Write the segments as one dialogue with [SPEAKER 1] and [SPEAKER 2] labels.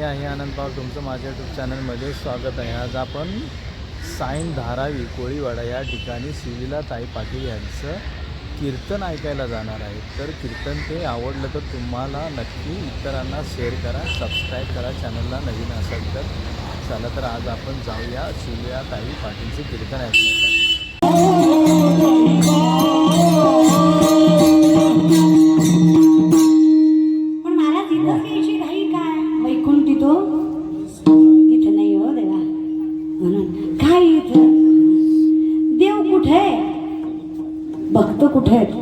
[SPEAKER 1] मी आहे आनंद पाव तुमचं माझ्या यूट्यूब चॅनलमध्ये स्वागत आहे. आज आपण साईन धारावी कोळीवाडा या ठिकाणी शिविला ताई पाटील यांचं कीर्तन ऐकायला जाणार आहे. तर कीर्तन ते आवडलं तर तुम्हाला नक्की इतरांना शेअर करा सबस्क्राईब करा चॅनलला नवीन असेल तर. चला तर आज आपण जाऊया शिविला ताई पाटीलचं कीर्तन ऐकण्यासाठी.
[SPEAKER 2] काय इथं देव कुठे आहे? भक्त कुठे आहेत?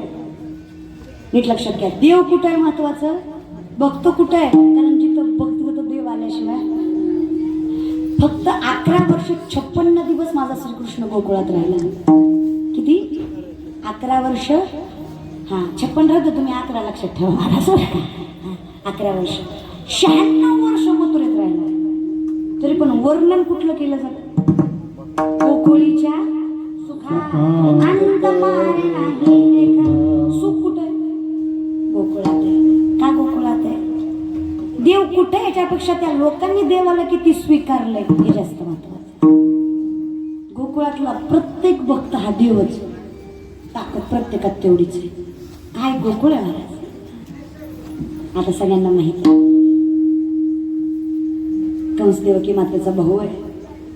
[SPEAKER 2] नीट लक्षात घ्या. देव कुठे आहे महत्वाचं? भक्त कुठे आहे? कारण जिथं भक्त तिथं देव आल्याशिवाय. फक्त अकरा वर्ष छप्पन्न दिवस माझा श्रीकृष्ण गोकुळात राहिला. किती? अकरा वर्ष? हा छप्पन राहतो तुम्ही अकरा लक्षात ठेवा मला सर अकरा वर्ष. शहाण्णव वर्ष मथुरेत राहिला. तरी पण वर्णन कुठलं केलं जातं? गोकुळीच्या सुखा अंत मारे नाही लेखा. सुख कुठं? आहे गोकुळात आहे. का गोकुळात आहे? देव कुठे याच्यापेक्षा त्या लोकांनी देवाला किती स्वीकारलंय हे जास्त महत्वाचं गोकुळातला प्रत्येक भक्त हा देवच ताकद प्रत्येकात तेवढीच आहे. काय गोकुळ आहे महाराज? आता सगळ्यांना माहिती आहे. कंस देवकी मातेचा भाऊ आहे.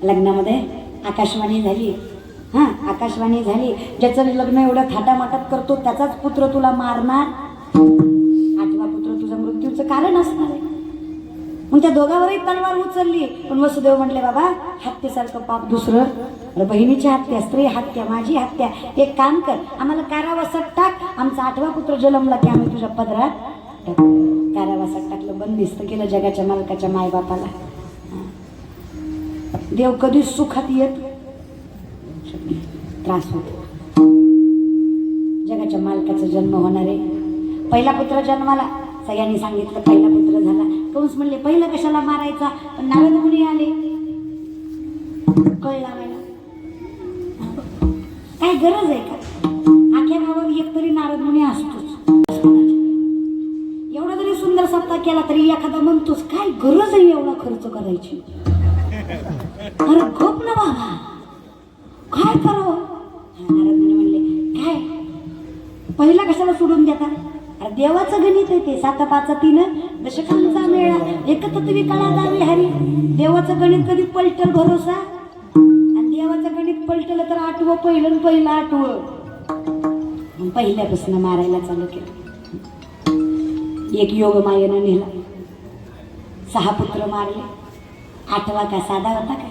[SPEAKER 2] लग्नामध्ये आकाशवाणी झाली. हां आकाशवाणी झाली. ज्याचं लग्न एवढं थाटामाटात करतो त्याचाच पुत्र तुला मारणार? आठवा पुत्र तुझं मृत्यूचं कारण असणार आहे. मग त्या दोघावरही तलवार उचलली. पण वसुदेव म्हटले बाबा हत्येसारखं पाप दुसरं अरे बहिणीची हत्या स्त्री हत्या माझी हत्या. एक काम कर आम्हाला कारावासात टाक. आमचा आठवा पुत्र जन्मला की आम्ही तुझ्या पदरात कारावासात टाकलं बंदिस्त केलं जगाच्या मालकाच्या मायबापाला. देव कधीच सुखात येत? त्रास होत. जगाच्या मालकाचा जन्म होणार आहे. पहिला पुत्र जन्माला सगळ्यांनी सांगितलं पहिला पुत्र झाला. कंस म्हणले पहिला कशाला मारायचा? पण नारद मुनी आले. कळला लावायला काय गरज आहे का? आख्या गावात एक तरी नारद मुनी असतोच. एवढा जरी सुंदर सत्ता केला तरी एखादा म्हणतोच काय गरज आहे एवढा खर्च करायची? अरे खूप ना बाबा. काय करावं म्हणले काय? पहिला कशाला सोडून देता? अरे देवाचं गणित आहे ते. सात पाच तीन दशकांचा मेळा. एकत्र तुम्ही कळा दावी हरी. देवाचं गणित कधी पलटल भरोसा? आणि देवाचं गणित पलटलं तर आठवं पहिलं आणि पहिलं आठवं. पहिल्यापासून मारायला चालू केलं. एक योग मायेनं नेला. सहा पुत्र मारले. आठवा का? साधा होता का?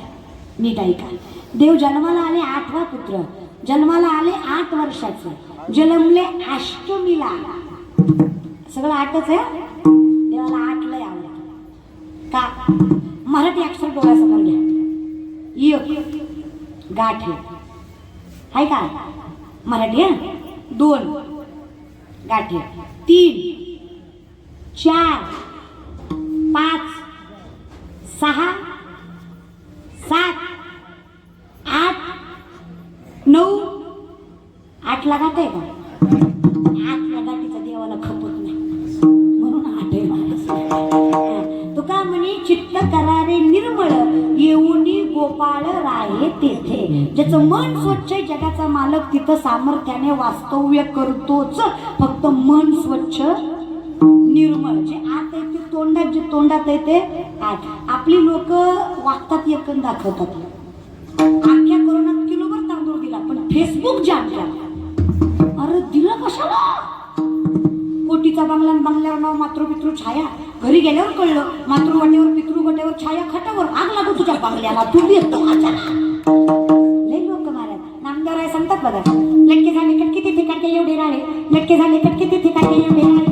[SPEAKER 2] नीट ऐका. देव जन्माला आले आठवा पुत्र. जन्माला आले आठ वर्षाचे. जन्मले अष्टमीला. सगळं आठच आहे? देवाला आठ लय आवडत. का? मराठी अक्षर डोळ्यासमोर घ्या. य. गाठ आहे का? मराठी हा? दोन. गाठी तीन. चार. पाच. सहा सात आठ नऊ. आठ गाठ आहे का? आठ गाठीचा देवाला खपत नाही. म्हणून आठ आहे महाराज तुका म्हणे चित्त करारे निर्मळ येऊनी गोपाळ राहे तेथे. ज्याचं मन स्वच्छ आहे, जगाचा मालक तिथं सामर्थ्याने वास्तव्य करतोच. फक्त मन स्वच्छ निर्मळ. जे आत आहे ते तोंडात जे तोंडात आहे ते आत आपली लोक वागतात एकन दाखवतात. अख्ख्या कोरोनात किलोभर तांदूळ दिला पण फेसबुक जाम केला. अरे दिलं कशाला? कोटीचा बंगला बंगल्यावर नाव मातृ पितृ छाया. घरी गेल्यावर कळलं मातृ वाटेवर पितृ वाटेवर छाया खटावर आग लागू तुझ्या बंगल्याला. तू येतो लय लोक महाराज नामदार आहे सांगतात बघा. लटके झाले कटके तिथे काढले एवढे राळे. लटके झाले कटके तिथे काढले एवढे राळे.